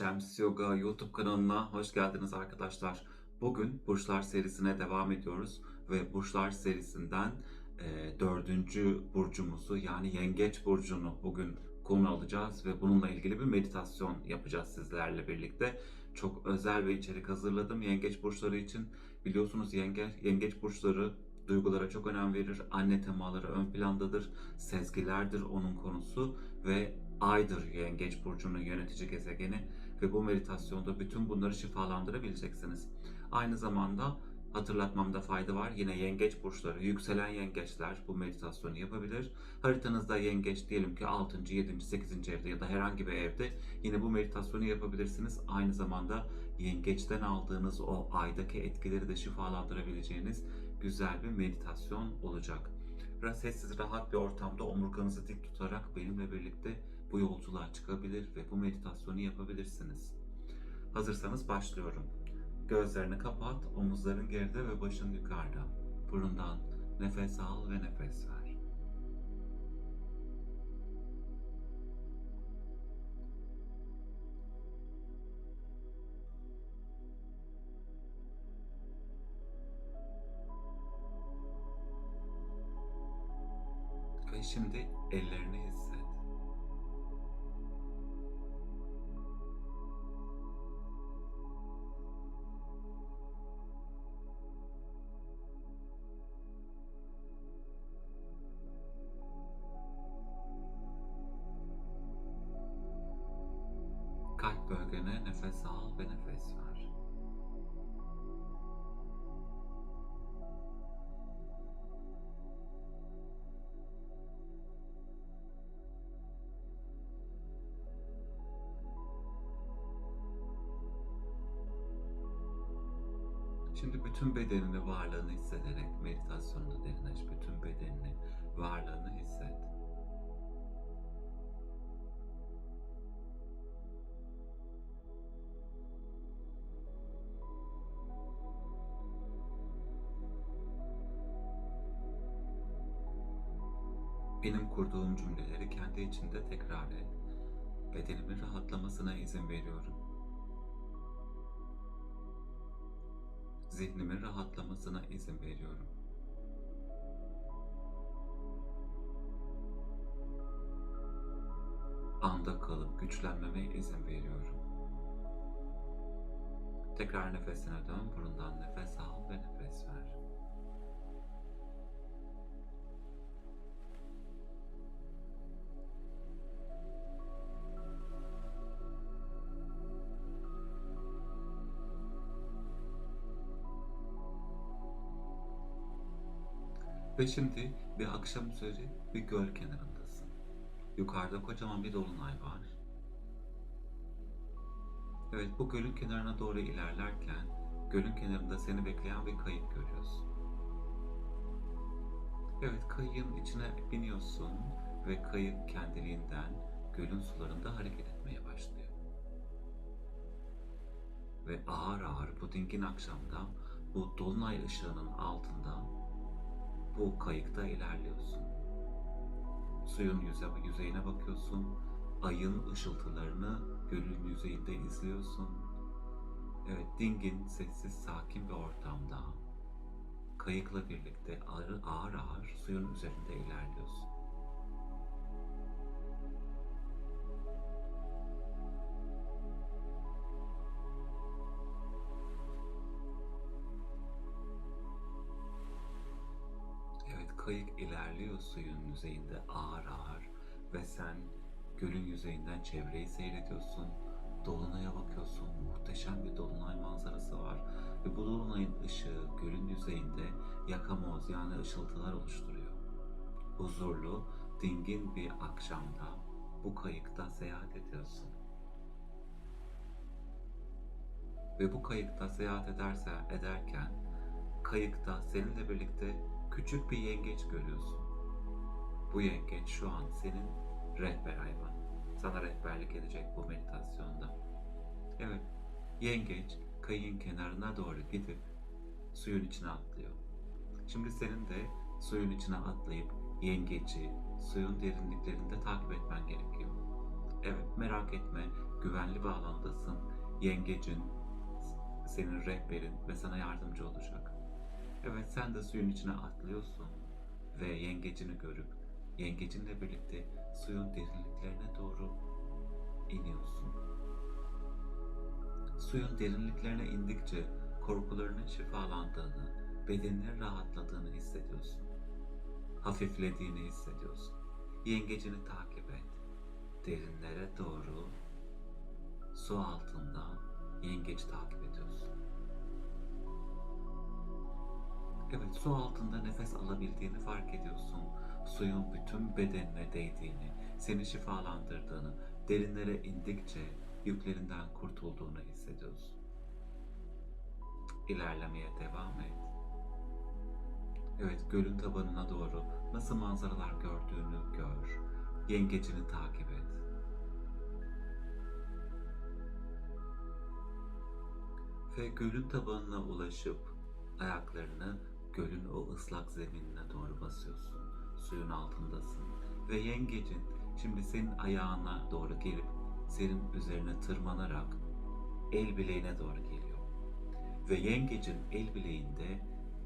Şems Yoga YouTube kanalına hoş geldiniz arkadaşlar. Bugün Burçlar serisine devam ediyoruz ve Burçlar serisinden e, dördüncü burcumuzu yani Yengeç burcunu bugün konu alacağız ve bununla ilgili bir meditasyon yapacağız sizlerle birlikte. Çok özel bir içerik hazırladım Yengeç burçları için. Biliyorsunuz yenge, Yengeç burçları duygulara çok önem verir. Anne temaları ön plandadır. Sezgilerdir onun konusu ve Ay'dır Yengeç burcunun yönetici gezegeni ve bu meditasyonda bütün bunları şifalandırabileceksiniz. Aynı zamanda hatırlatmamda fayda var. Yine yengeç burçları, yükselen yengeçler bu meditasyonu yapabilir. Haritanızda yengeç diyelim ki 6. 7. 8. evde ya da herhangi bir evde yine bu meditasyonu yapabilirsiniz. Aynı zamanda yengeçten aldığınız o aydaki etkileri de şifalandırabileceğiniz güzel bir meditasyon olacak. Biraz sessiz, rahat bir ortamda omurganızı dik tutarak benimle birlikte bu yolculuğa çıkabilir ve bu meditasyonu yapabilirsiniz. Hazırsanız başlıyorum. Gözlerini kapat, omuzların geride ve başın yukarıda. Burundan nefes al ve nefes ver. Ve şimdi ellerini al ve nefes ver. Şimdi bütün bedenini, varlığını hissederek meditasyonda derinleş. Bütün bedenini, varlığını hisset. Benim kurduğum cümleleri kendi içinde tekrar et. Bedenimin rahatlamasına izin veriyorum. Zihnimin rahatlamasına izin veriyorum. Anda kalıp güçlenmeme izin veriyorum. Tekrar nefesine dön, burundan nefes al ve nefes ver. Ve şimdi bir akşam üzeri bir göl kenarındasın. Yukarıda kocaman bir dolunay var. Evet bu gölün kenarına doğru ilerlerken gölün kenarında seni bekleyen bir kayık görüyorsun. Evet kayığın içine biniyorsun ve kayık kendiliğinden gölün sularında hareket etmeye başlıyor. Ve ağır ağır bu dingin akşamda bu dolunay ışığının altında bu kayıkta ilerliyorsun. Suyun yüze, yüzeyine bakıyorsun. Ayın ışıltılarını gölün yüzeyinde izliyorsun. Evet, dingin, sessiz, sakin bir ortamda kayıkla birlikte ağır ağır, ağır suyun üzerinde ilerliyorsun. Kayık ilerliyor suyun yüzeyinde ağır ağır ve sen gölün yüzeyinden çevreyi seyrediyorsun. Dolunay'a bakıyorsun. Muhteşem bir dolunay manzarası var. Ve bu dolunayın ışığı gölün yüzeyinde yakamoz yani ışıltılar oluşturuyor. Huzurlu, dingin bir akşamda bu kayıkta seyahat ediyorsun. Ve bu kayıkta seyahat ederse ederken kayıkta seninle birlikte küçük bir yengeç görüyorsun. Bu yengeç şu an senin rehber hayvan. Sana rehberlik edecek bu meditasyonda. Evet, yengeç kayığın kenarına doğru gidip suyun içine atlıyor. Şimdi senin de suyun içine atlayıp yengeci suyun derinliklerinde takip etmen gerekiyor. Evet merak etme güvenli bir alandasın. Yengecin, senin rehberin ve sana yardımcı olacak. Evet sen de suyun içine atlıyorsun ve yengecini görüp yengecinle birlikte suyun derinliklerine doğru iniyorsun. Suyun derinliklerine indikçe korkularının şifalandığını, bedeninin rahatladığını hissediyorsun. Hafiflediğini hissediyorsun. Yengecini takip et. Derinlere doğru su altında yengeci takip ediyorsun. Evet, su altında nefes alabildiğini fark ediyorsun. Suyun bütün bedenine değdiğini, seni şifalandırdığını, derinlere indikçe yüklerinden kurtulduğunu hissediyorsun. İlerlemeye devam et. Evet, gölün tabanına doğru nasıl manzaralar gördüğünü gör. Yengecini takip et. Ve gölün tabanına ulaşıp ayaklarını gölün o ıslak zeminine doğru basıyorsun. Suyun altındasın. Ve yengecin şimdi senin ayağına doğru gelip senin üzerine tırmanarak el bileğine doğru geliyor. Ve yengecin el bileğinde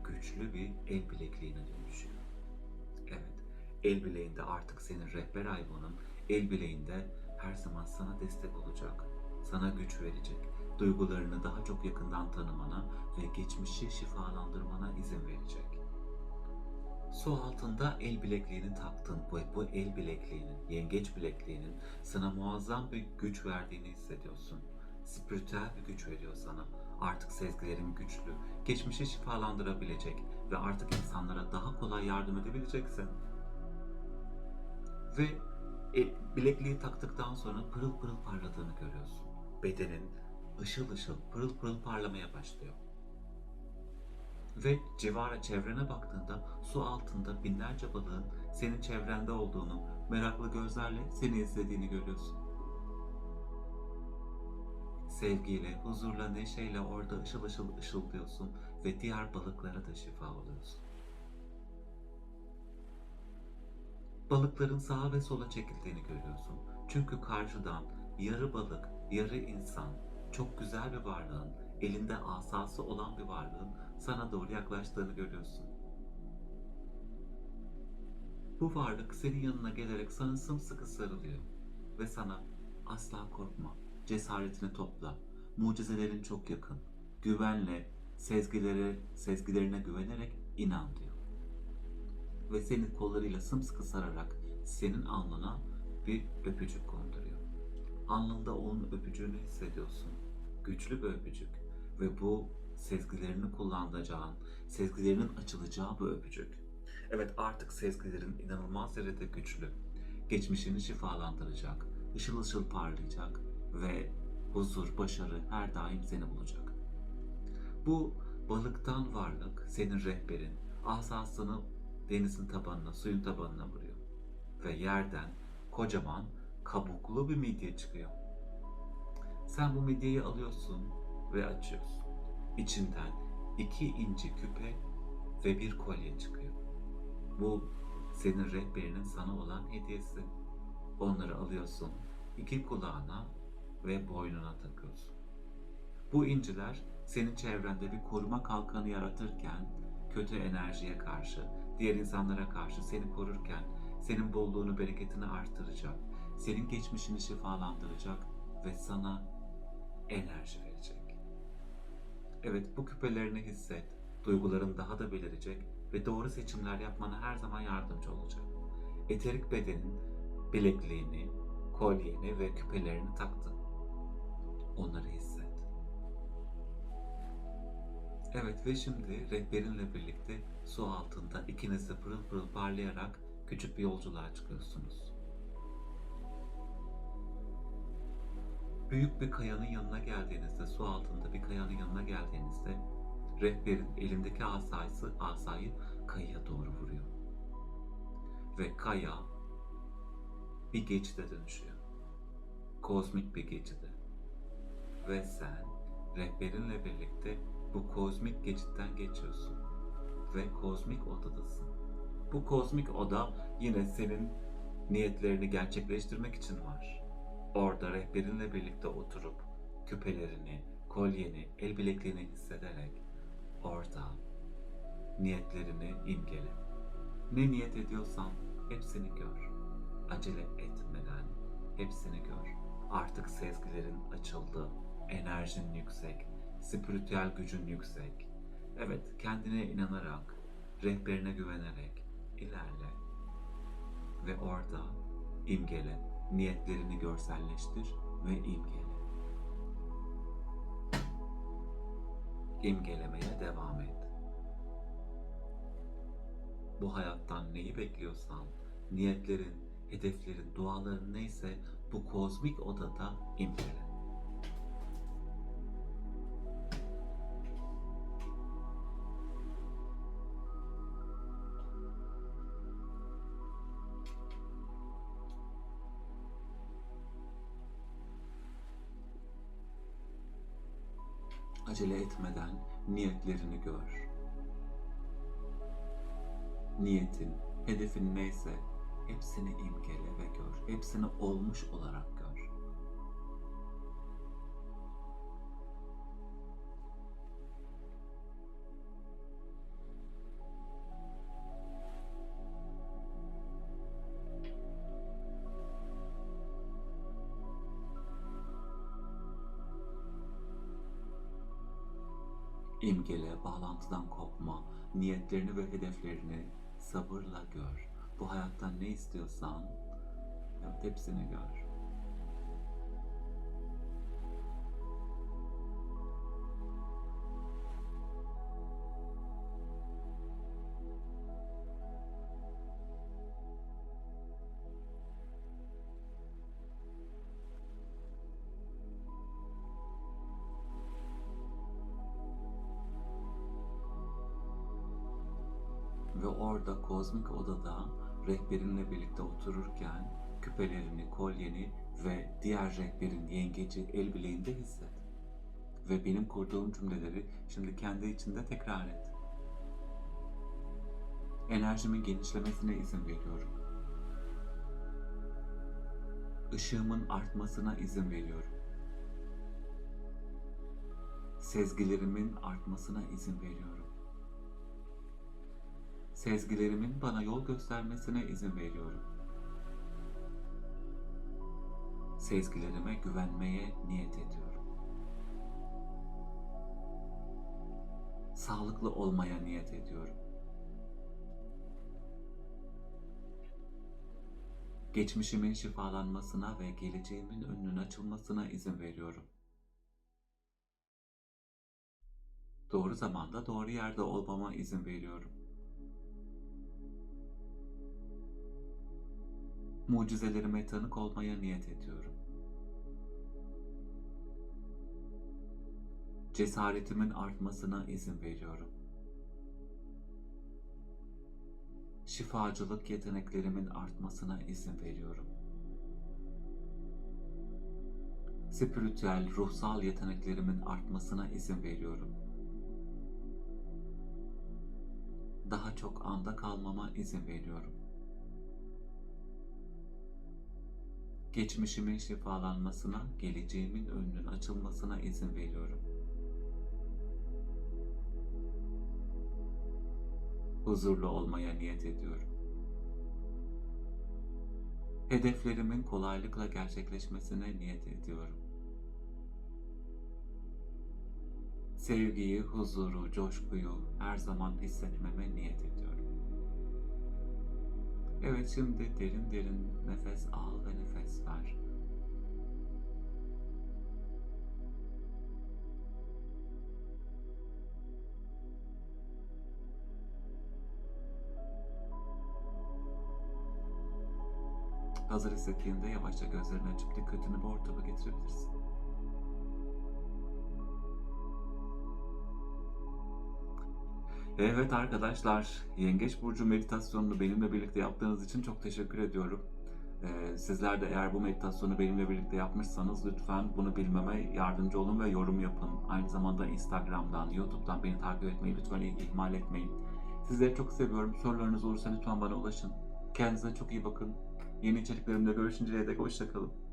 güçlü bir el bilekliğine dönüşüyor. Evet, el bileğinde artık senin rehber hayvanın el bileğinde her zaman sana destek olacak, sana güç verecek, duygularını daha çok yakından tanımana ve geçmişi şifalandırmana izin verecek. Su altında el bilekliğini taktın bu, bu el bilekliğinin, yengeç bilekliğinin sana muazzam bir güç verdiğini hissediyorsun. Spiritüel bir güç veriyor sana. Artık sezgilerin güçlü, geçmişi şifalandırabilecek ve artık insanlara daha kolay yardım edebileceksin. Ve e, bilekliği taktıktan sonra pırıl pırıl parladığını görüyorsun. Bedenin ışıl ışıl, pırıl pırıl parlamaya başlıyor. Ve civara çevrene baktığında su altında binlerce balığın senin çevrende olduğunu, meraklı gözlerle seni izlediğini görüyorsun. Sevgiyle, huzurla, neşeyle orada ışıl ışıl ışıldıyorsun ve diğer balıklara da şifa oluyorsun. Balıkların sağa ve sola çekildiğini görüyorsun. Çünkü karşıdan yarı balık, yarı insan, çok güzel bir varlığın, elinde asası olan bir varlığın sana doğru yaklaştığını görüyorsun. Bu varlık senin yanına gelerek sana sımsıkı sarılıyor ve sana asla korkma, cesaretini topla, mucizelerin çok yakın, güvenle, sezgilere, sezgilerine güvenerek inan diyor. Ve seni kollarıyla sımsıkı sararak senin alnına bir öpücük konduruyor. Alnında onun öpücüğünü hissediyorsun. Güçlü bir öpücük ve bu sezgilerini kullanacağın, sezgilerinin açılacağı bir öpücük. Evet artık sezgilerin inanılmaz derecede güçlü. Geçmişini şifalandıracak, ışıl ışıl parlayacak ve huzur, başarı her daim seni bulacak. Bu balıktan varlık senin rehberin, asasını denizin tabanına, suyun tabanına vuruyor. Ve yerden kocaman kabuklu bir midye çıkıyor. Sen bu midyeyi alıyorsun ve açıyorsun. İçinden iki inci küpe ve bir kolye çıkıyor. Bu senin rehberinin sana olan hediyesi. Onları alıyorsun, iki kulağına ve boynuna takıyorsun. Bu inciler senin çevrende bir koruma kalkanı yaratırken kötü enerjiye karşı, diğer insanlara karşı seni korurken senin bolluğunu, bereketini artıracak, senin geçmişini şifalandıracak ve sana enerji verecek. Evet bu küpelerini hisset, duyguların daha da belirecek ve doğru seçimler yapmana her zaman yardımcı olacak. Eterik bedenin bilekliğini, kolyeni ve küpelerini taktın. Onları hisset. Evet ve şimdi rehberinle birlikte su altında ikiniz de pırıl pırıl parlayarak küçük bir yolculuğa çıkıyorsunuz. Büyük bir kayanın yanına geldiğinizde, su altında bir kayanın yanına geldiğinizde rehberin elindeki asayısı, asayı kayaya doğru vuruyor. Ve kaya bir geçide dönüşüyor. Kozmik bir geçide. Ve sen rehberinle birlikte bu kozmik geçitten geçiyorsun. Ve kozmik odadasın. Bu kozmik oda yine senin niyetlerini gerçekleştirmek için var. Orada rehberinle birlikte oturup küpelerini, kolyeni, el bileklerini hissederek orada niyetlerini imgele. Ne niyet ediyorsan hepsini gör. Acele etmeden hepsini gör. Artık sezgilerin açıldı, enerjin yüksek, spiritüel gücün yüksek. Evet, kendine inanarak, rehberine güvenerek ilerle. Ve orada imgele, niyetlerini görselleştir ve imgele. İmgelemeye devam et. Bu hayattan neyi bekliyorsan, niyetlerin, hedeflerin, duaların neyse bu kozmik odada imgele. Acele etmeden niyetlerini gör. Niyetin, hedefin neyse hepsini imgele ve gör. Hepsini olmuş olarak gör. İmgele, bağlantıdan kopma, niyetlerini ve hedeflerini sabırla gör. Bu hayattan ne istiyorsan, evet hepsini gör. Orada kozmik odada rehberinle birlikte otururken küpelerini, kolyeni ve diğer rehberin yengeci el bileğinde hisset. Ve benim kurduğum cümleleri şimdi kendi içinde tekrar et. Enerjimin genişlemesine izin veriyorum. Işığımın artmasına izin veriyorum. Sezgilerimin artmasına izin veriyorum. Sezgilerimin bana yol göstermesine izin veriyorum. Sezgilerime güvenmeye niyet ediyorum. Sağlıklı olmaya niyet ediyorum. Geçmişimin şifalanmasına ve geleceğimin önünün açılmasına izin veriyorum. Doğru zamanda doğru yerde olmama izin veriyorum. Mucizelerime tanık olmaya niyet ediyorum. Cesaretimin artmasına izin veriyorum. Şifacılık yeteneklerimin artmasına izin veriyorum. Spiritüel, ruhsal yeteneklerimin artmasına izin veriyorum. Daha çok anda kalmama izin veriyorum. Geçmişimin şifalanmasına, geleceğimin önünün açılmasına izin veriyorum. Huzurlu olmaya niyet ediyorum. Hedeflerimin kolaylıkla gerçekleşmesine niyet ediyorum. Sevgiyi, huzuru, coşkuyu her zaman hissetmeme niyet ediyorum. Evet şimdi derin derin nefes al ve nefes ver. Hazır hissettiğinde yavaşça gözlerini açıp dikkatini bu ortama getirebilirsin. Evet arkadaşlar, Yengeç Burcu meditasyonunu benimle birlikte yaptığınız için çok teşekkür ediyorum. Ee, sizler de eğer bu meditasyonu benimle birlikte yapmışsanız lütfen bunu bilmeme yardımcı olun ve yorum yapın. Aynı zamanda Instagram'dan, YouTube'dan beni takip etmeyi lütfen ihmal etmeyin. Sizleri çok seviyorum. Sorularınız olursa lütfen bana ulaşın. Kendinize çok iyi bakın. Yeni içeriklerimde görüşünceye dek hoşçakalın.